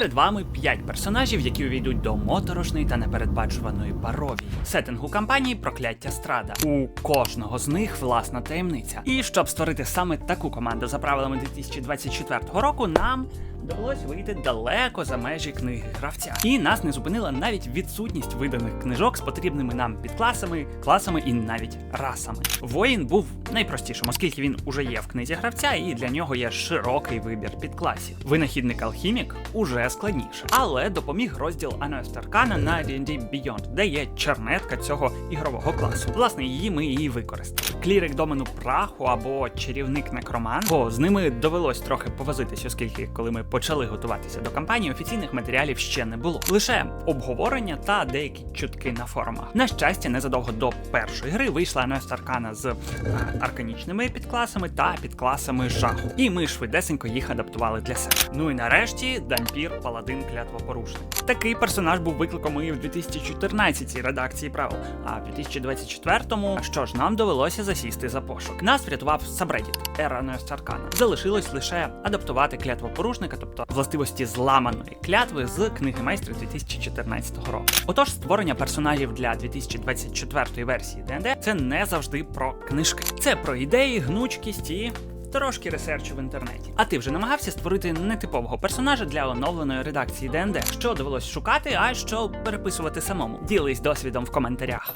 Перед вами 5 персонажів, які увійдуть до моторошної та непередбачуваної пародії. Сеттингу кампанії прокляття страда. У кожного з них власна таємниця. І щоб створити саме таку команду за правилами 2024 року, нам довелось вийти далеко за межі книги гравця. І нас не зупинила навіть відсутність виданих книжок з потрібними нам підкласами, класами і навіть расами. Воїн був найпростішим, оскільки він уже є в книзі гравця, і для нього є широкий вибір підкласів. Винахідник алхімік уже складніше, але допоміг розділ Anno на D&D Beyond, де є чернетка цього ігрового класу. Власне, її ми і використали. Клірик домену праху або чарівник некроман, бо з ними довелось трохи повозитись, оскільки коли ми почали готуватися до кампанії, офіційних матеріалів ще не було. Лише обговорення та деякі чутки на форумах. На щастя, незадовго до першої гри вийшла Anno Arcana з е, арканічними підкласами та підкласами жаху. І ми швидесенько їх адаптували для себе. Ну і нарешті Дампір Паладин Клятвопорушник. Такий персонаж був викликом і в 2014 редакції правил. А в 2024-му, що ж, нам довелося засісти за пошук. Нас врятував Сабредіт Ера Аркана. Залишилось лише адаптувати клятвопорушника, тобто властивості зламаної клятви з книги майстра 2014 року. Отож, створення персонажів для 2024 версії ДНД це не завжди про книжки. Це про ідеї, гнучкість і. Трошки ресерчу в інтернеті. А ти вже намагався створити нетипового персонажа для оновленої редакції ДНД? Що довелось шукати, а що переписувати самому? Ділись досвідом в коментарях.